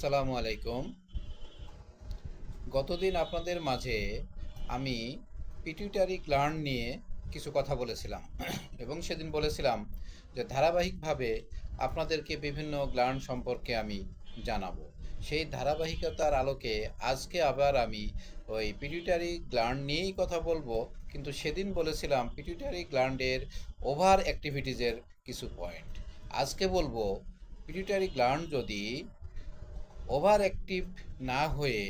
আসসালামু আলাইকুম। গতদিন আপনাদের মাঝে আমি পিটিউটারি গ্ল্যান্ড নিয়ে কিছু কথা বলেছিলাম। এবং সেদিন বলেছিলাম যে ধারাবাহিকভাবে আপনাদেরকে বিভিন্ন গ্ল্যান্ড সম্পর্কে আমি জানাব। সেই ধারাবাহিকতার আলোকে আজকে আবার আমি ওই পিটিউটারি গ্ল্যান্ড নিয়েই কথা বলব। কিন্তু সেদিন বলেছিলাম পিটিউটারি গ্ল্যান্ডের ওভার অ্যাক্টিভিটিজের কিছু পয়েন্ট আজকে বলব পিটিউটারি গ্ল্যান্ড যদি ওভার অ্যাক্টিভ না হয়ে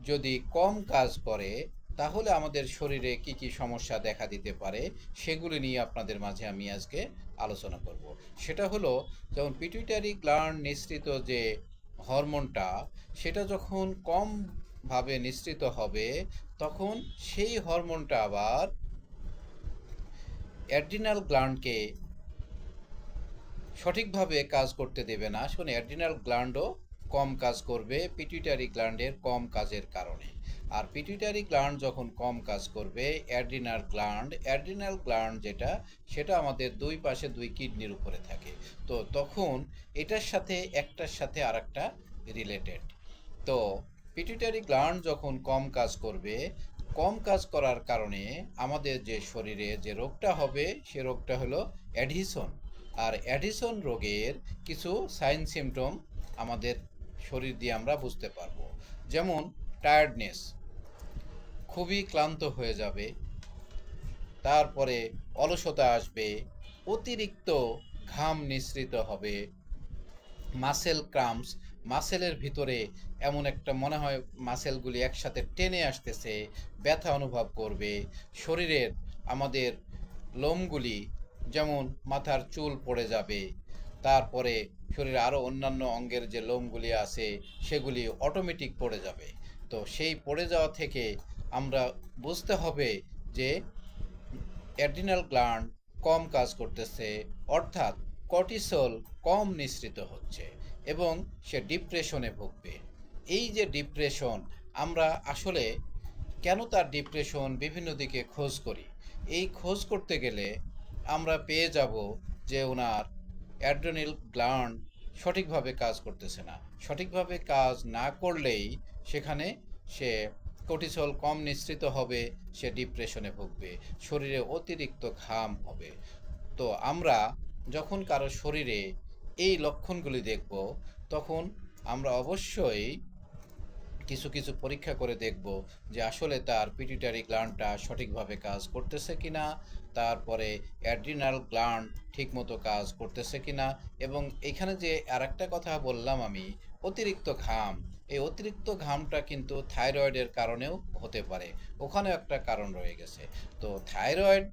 যদি কম কাজ করে, তাহলে আমাদের শরীরে কি কি সমস্যা দেখা দিতে পারে, সেগুলি নিয়ে আপনাদের মাঝে আমি আজকে আলোচনা করব। সেটা হলো যেমন পিটুইটারি গ্লান্ড নিঃসৃত যে হরমোনটা, সেটা যখন কম ভাবে নিঃসৃত হবে, তখন সেই হরমোনটা আবার অ্যাড্রিনাল গ্লান্ডকে সঠিকভাবে কাজ করতে দেবে না। শুনে অ্যাড্রিনাল গ্ল্যান্ডও কম কাজ করবে পিটুইটারি গ্ল্যান্ডের কম কাজের কারণে। আর পিটুইটারি গ্ল্যান্ড যখন কম কাজ করবে অ্যাড্রিনাল গ্ল্যান্ড অ্যাড্রিনাল গ্ল্যান্ড যেটা, সেটা আমাদের দুই পাশে দুই কিডনির উপরে থাকে। তো তখন এটার সাথে একটার সাথে আরেকটা রিলেটেড তো পিটুইটারি গ্ল্যান্ড যখন কম কাজ করবে, কম কাজ করার কারণে আমাদের যে শরীরে যে রোগটা হবে, সে রোগটা হলো অ্যাডিশন আর অ্যাডিসন রোগের কিছু সাইন সিমটম আমাদের শরীর দিয়ে আমরা বুঝতে পারব। যেমন টায়ার্ডনেস খুবই ক্লান্ত হয়ে যাবে, তারপরে অলসতা আসবে, অতিরিক্ত ঘাম নিঃসৃত হবে মাসেল ক্রাম্পস মাসেলের ভিতরে এমন একটা মনে হয় মাসেলগুলি একসাথে টেনে আসতেছে, ব্যথা অনুভব করবে, শরীরের আমাদের লোমগুলি যেমন মাথার চুল পড়ে যাবে তারপরে শরীরে আরও অন্যান্য অঙ্গের যে লোমগুলি আছে, সেগুলি অটোমেটিক পড়ে যাবে। তো সেই পড়ে যাওয়া থেকে আমরা বুঝতে হবে যে অ্যাড্রিনাল গ্ল্যান্ড কম কাজ করতেছে, অর্থাৎ কর্টিসল কম নিঃসৃত হচ্ছে এবং সে ডিপ্রেশনে ভুগবে। এই যে ডিপ্রেশন আমরা আসলে কেন তার ডিপ্রেশন বিভিন্ন দিকে খোঁজ করি? এই খোঁজ করতে গেলে আমরা পেয়ে যাব যে ওনার অ্যাড্রেনাল গ্ল্যান্ড সঠিকভাবে কাজ করতেছে না। সঠিকভাবে কাজ না করলেই সেখানে সে কর্টিসল কম নিঃসৃত হবে, সে ডিপ্রেশনে ভুগবে, শরীরে অতিরিক্ত ঘাম হবে। তো আমরা যখন কারও শরীরে এই লক্ষণগুলি দেখব, তখন আমরা অবশ্যই কিছু কিছু পরীক্ষা করে দেখব যে আসলে তার পিটিটারি গ্ল্যান্ডটা সঠিকভাবে কাজ করতেছে কিনা, তারপরে অ্যাড্রিনাল গ্ল্যান্ড ঠিকমতো কাজ করতেছে কিনা, এবং এখানে যে আরেকটা কথা বললাম আমি, অতিরিক্ত ঘাম, এই অতিরিক্ত ঘামটা কিন্তু থাইরয়েডের কারণেও হতে পারে। ওখানেও একটা কারণ রয়ে গেছে। তো থাইরয়েড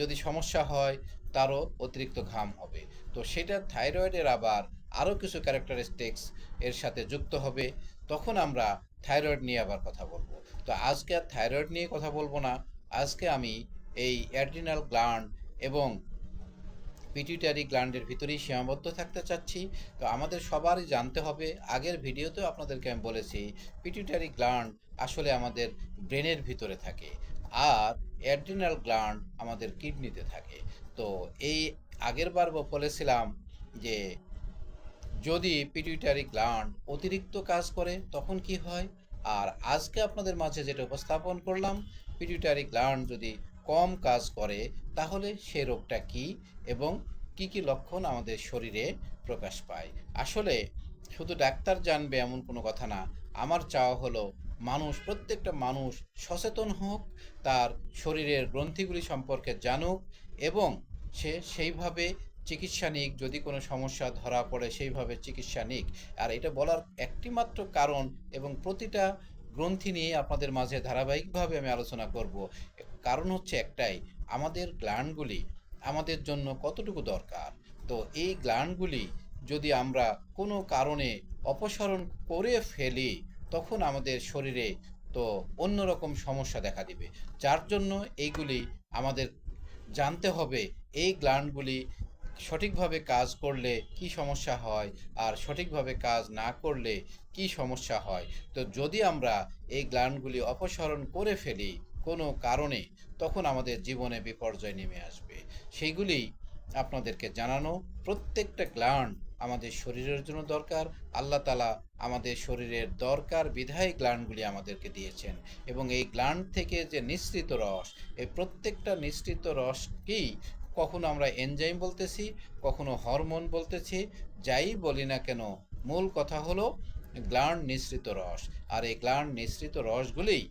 যদি সমস্যা হয়, তারও অতিরিক্ত ঘাম হবে। তো সেটা থাইরয়েডের আবার আরও কিছু ক্যারেক্টারিস্টিক্স এর সাথে যুক্ত হবে। তখন আমরা থাইরয়েড নিয়ে আবার কথা বলব। তো আজকে আর থাইরয়েড নিয়ে কথা বলব না। আজকে আমি এই অ্যাড্রিনাল গ্ল্যান্ড এবং পিটুইটারি গ্ল্যান্ডের ভিতরেই সীমাবদ্ধ থাকতে চাচ্ছি। তো আমাদের সবারই জানতে হবে, আগের ভিডিওতেও আপনাদেরকে আমি বলেছি পিটুইটারি গ্ল্যান্ড আসলে আমাদের ব্রেনের ভিতরে থাকে আর অ্যাড্রিনাল গ্ল্যান্ড আমাদের কিডনিতে থাকে। তো এই আগের বার বলেছিলাম যে যদি পিটুইটারি গ্ল্যান্ড অতিরিক্ত কাজ করে, তখন কি হয়? আর আজকে আপনাদের মাঝে যেটা উপস্থাপন করলাম পিটুইটারি গ্ল্যান্ড যদি কম কাজ করে, তাহলে সে রোগটা কি এবং কি কি লক্ষণ আমাদের শরীরে প্রকাশ পায়? আসলে শুধু ডাক্তার জানবে এমন কোনো কথা না, আমার চাওয়া হলো মানুষ, প্রত্যেকটা মানুষ সচেতন হোক, তার শরীরের গ্রন্থিগুলি সম্পর্কে জানুক এবং সে সেইভাবে চিকিৎসা নিক, যদি কোনো সমস্যা ধরা পড়ে সেইভাবে চিকিৎসা নিক। আর এটা বলার একটি মাত্র কারণ এবং প্রতিটা গ্রন্থি নিয়ে আপনাদের মাঝে ধারাবাহিকভাবে আমি আলোচনা করব। কারণ হচ্ছে একটাই, আমাদের গ্ল্যান্ডগুলি আমাদের জন্য কতটুকু দরকার? তো এই গ্ল্যান্ডগুলি যদি আমরা কোনো কারণে অপসারণ করে ফেলি, তখন আমাদের শরীরে তো অন্যরকম সমস্যা দেখা দিবে। যার জন্য এইগুলি আমাদের জানতে হবে, এই গ্ল্যান্ডগুলি সঠিকভাবে কাজ করলে কি সমস্যা হয় আর সঠিকভাবে কাজ না করলে কি সমস্যা হয়? তো যদি আমরা এই গ্ল্যান্ডগুলি অপসারণ করে ফেলি কোনো কারণে, তখন আমাদের জীবনে বিপর্যয় নেমে আসবে। সেইগুলি আপনাদেরকে জানানো, প্রত্যেকটা গ্ল্যান্ড আমাদের শরীরের জন্য দরকার, আল্লাহ তালা আমাদের শরীরের দরকার বিধায় গ্ল্যান্ডগুলি আমাদেরকে দিয়েছেন। এবং এই গ্ল্যান্ড থেকে যে নিঃসৃত রস, এই প্রত্যেকটা নিঃসৃত রসকেই কখনো আমরা এনজাইম বলতেছি, কখনো হরমোন বলতেছি, যাই বলি না কেন, মূল কথা হলো গ্ল্যান্ড নিঃসৃত রস। আর এই গ্ল্যান্ড নিঃসৃত রসগুলিই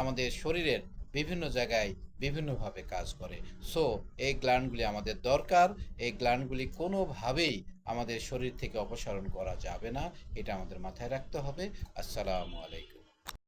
আমাদের শরীরের বিভিন্ন জায়গায় বিভিন্নভাবে কাজ করে। সো এই গ্ল্যান্ডগুলি আমাদের দরকার, এই গ্ল্যান্ডগুলি কোনোভাবেই আমাদের শরীর থেকে অপসারণ করা যাবে না, এটা আমাদের মাথায় রাখতে হবে। আসসালামু আলাইকুম।